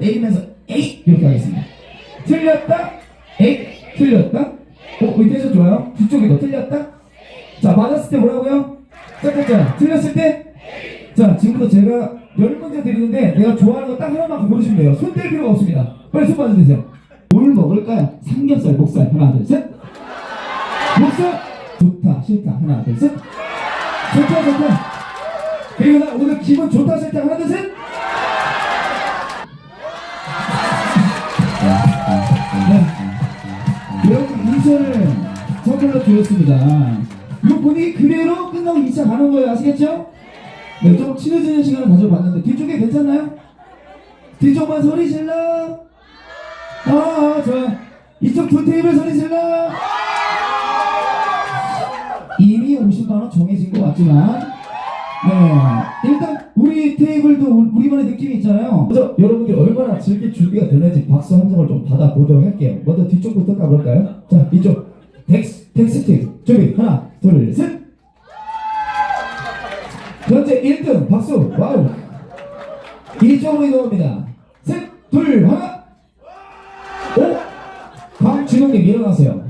내리면서 에잇 이렇게 하겠습니다. 틀렸다 에잇 틀렸다 어 밑에서 좋아요. 뒤쪽에도 틀렸다 자 맞았을 때 뭐라고요? 짝짝짝 틀렸을 때 자, 지금부터 제가 열 문제 드리는데 내가 좋아하는 거 딱 하나만 고르시면 돼요. 손 뗄 필요가 없습니다. 빨리 손 받으세요. 뭘 먹을까요? 삼겹살, 목살. 하나, 둘, 셋. 목살. 좋다, 싫다. 하나, 둘, 셋. 좋다, 좋다. 그리고 나 오늘 기분 좋다, 싫다. 하나, 둘, 셋. 2차를 선물로 드렸습니다. 보니 그대로 끝나고 2차 가는 거예요. 아시겠죠? 네, 좀 친해지는 시간을 가져봤는데 뒤쪽에 괜찮나요? 뒤쪽만 소리 질러. 아, 아 좋아요. 이쪽 두 테이블 소리 질러. 이미 50만 원 정해진 것 같지만, 네, 일단 우- 우리만의 느낌이 있잖아요. 그래서 여러분들이 얼마나 즐길 준비가 되는지 박수 한 장을 좀 받아보도록 할게요. 먼저 뒤쪽부터 가볼까요? 자, 이쪽. 텍스 텍스트. 준비. 하나, 둘, 셋. 현재 1등. 박수. 와우. 이쪽으로 이동합니다. 셋 둘 하나. 오! 강진웅님 일어나세요.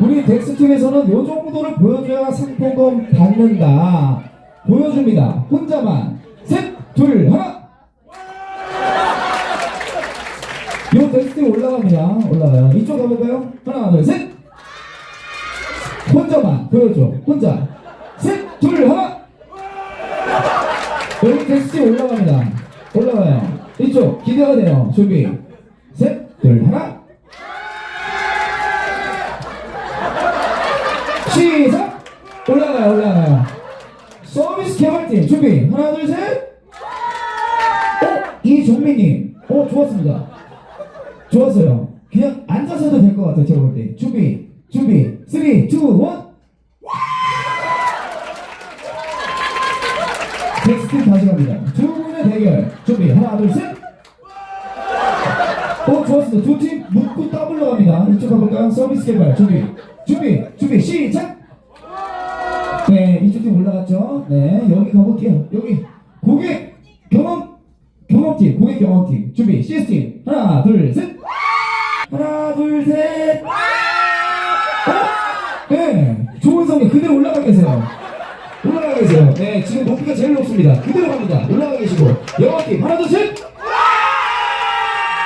우리 덱스팀에서는 요 정도를 보여줘야 상품권 받는다. 보여줍니다. 혼자만. 셋 둘 하나 요 덱스팀 올라갑니다 올라가요 이쪽 가볼까요 하나 둘 셋 혼자만 보여줘 혼자 셋 둘 하나 여기 텍스트 올라갑니다. 올라가요. 이쪽 기대가 돼요. 준비. 셋, 둘, 하나. 시작. 올라가요. 올라가요. 서비스 개발팀 준비. 하나, 둘, 셋. 어, 이종민님. 어, 좋았습니다. 좋았어요. 그냥 앉아서도 될 것 같아요. 제가 볼 때. 준비. 준비. 3, 2, 1. 텍스트 다시 갑니다. 두 분의 대결 준비 하나 둘 셋. 어 좋았습니다. 두 팀 묶고 더블로 갑니다. 이쪽 가볼까요? 서비스 개발 준비 준비 준비 시작. 네 이쪽 팀 올라갔죠. 네 여기 가볼게요. 여기 경험팀 고객 경험팀 준비 시스템 하나 둘 셋. 하나 둘 셋. 어? 네 좋은 성의 그대로 올라가 계세요. 올라가 계세요. 네, 지금 높이가 제일 높습니다. 그대로 갑니다. 올라가 계시고. 영화팀, 하나, 둘, 셋!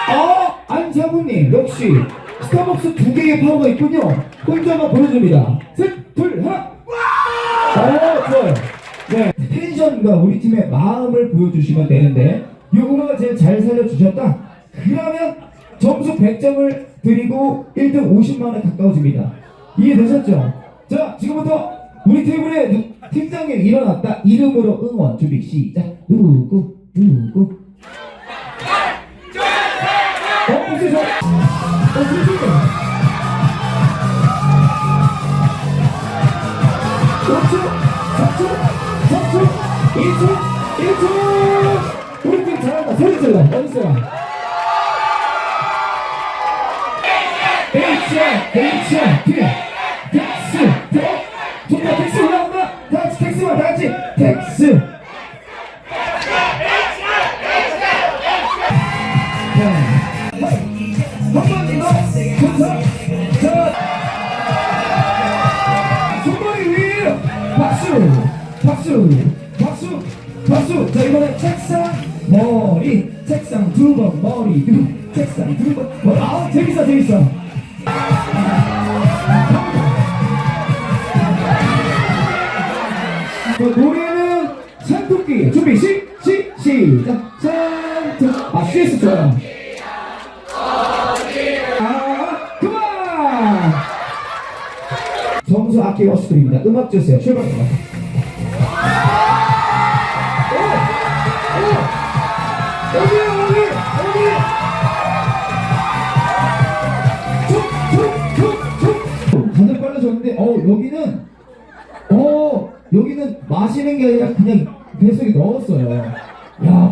어, 안사부님, 역시, 스타벅스 두 개의 파워가 있군요. 혼자만 보여줍니다. 셋, 둘, 하나! 어, 좋아요. 네, 텐션과 우리 팀의 마음을 보여주시면 되는데, 요거가 제일 잘 살려주셨다? 그러면 점수 100점을 드리고 1등 50만원에 가까워집니다. 이해되셨죠? 자, 지금부터 우리 테이블에 누- 팀장님 일어났다 이름으로 응원 준비 시작 누구 누구 어 무슨 저 어, 무슨 저 소리 질러 H야 H야 T 텍스 텍 좋다 텍스 올라온다. 다 같이 텍스만 다 같이. 박수 박수 박수 박수. 자 이번에 책상 머리 책상 두 번 머리 두 책상 두번. 머리. 아 재밌어 재밌어. 자, 노래는 산토끼 준비. 시, 시, 시작. 산토 아 CS 좋아요 아 그만 점수 아끼고 수드립니다. 음악 주세요. 출발 다들 어 여기는 어 여기는 마시는 게 아니라 그냥 뱃속에 넣었어요. 야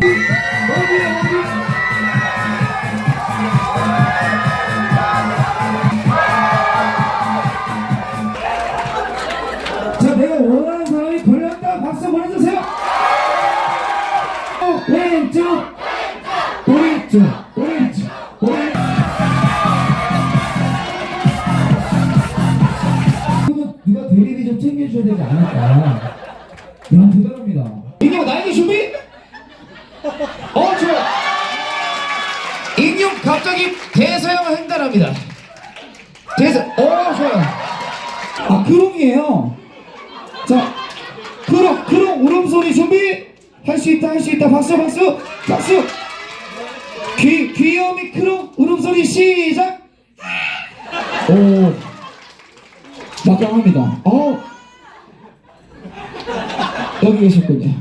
자 내가 원하는 사람이 걸렸다 박수 보내주세요. 어, 왼쪽 자, 오렌지, 오렌지. 누가 대리비 좀 챙겨줘야 되지 않을까. 야, 대단합니다. 인형 나에게 준비? 어, 좋아. 인형 갑자기 대서양을 횡단합니다. 대서, 어, 좋아요. 아, 크롱이에요. 자, 크롱, 크롱 울음소리 준비. 할 수 있다, 할 수 있다. 박수, 박수, 박수. 귀, 귀요 미 크롱 울음소리 시작. 오, 막강합니다. 어, 여기 계셨군요.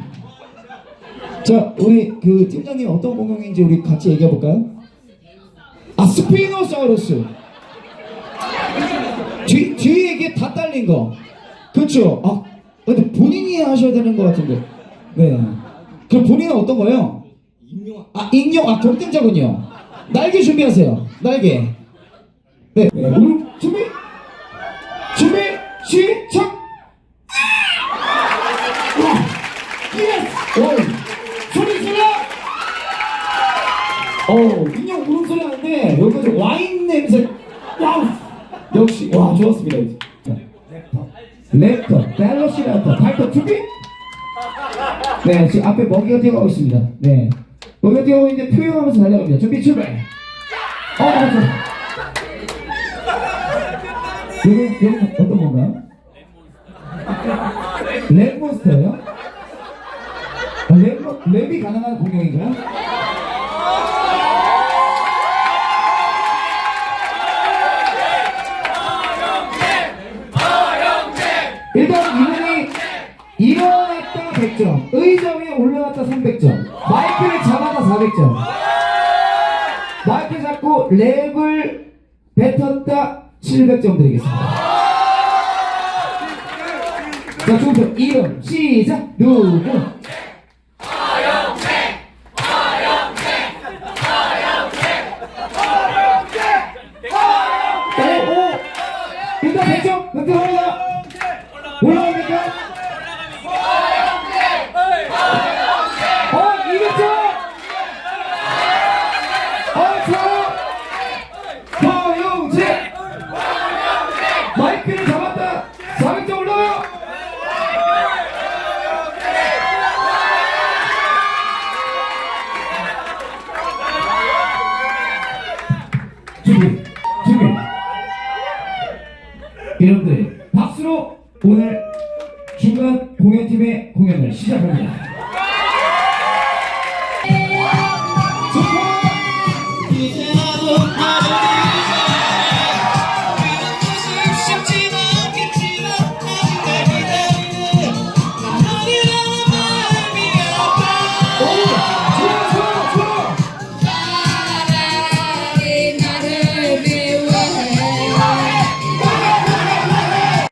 자, 우리 그 팀장님 어떤 공룡인지 우리 같이 얘기해 볼까요? 아, 스피노사우루스. 뒤, 뒤에 이게 다 딸린 거. 그렇죠. 아, 근데 본인이 하셔야 되는 것 같은데. 네. 그럼 본인은 어떤 거예요? 익룡. 아, 익룡. 아, 경쟁자군요. 날개 준비하세요. 날개. 네. 네. 우리 준비. 준비. 시작. 와. 예스. 오. 소리 질러. 어, 인형 울음소리 하는데 여기까지 와인 냄새. 와우. 역시 와 좋았습니다. 이제. 자, 랩터, 밸러시 랩터, 발톱 준비. 네, 지금 앞에 먹이가 뛰어가고 있습니다. 네, 먹이가 뛰어가고 있는데 표현하면서 달려갑니다. 준비 출발. 어, 어, 저. 여기 여기 어떤 건가요? 랩몬스터예요? 아, 랩, 랩이 가능한 공룡인가요? 일단 이분이 일어났다 100점, 의자 위에 올라갔다 300점, 랩을 뱉었다 700점 드리겠습니다. 자, 중표 이름 시작 누구? 100점, 근데 올라가. 여러분들, 박수로 오늘 중간 공연팀의 공연을 시작합니다. 좋다!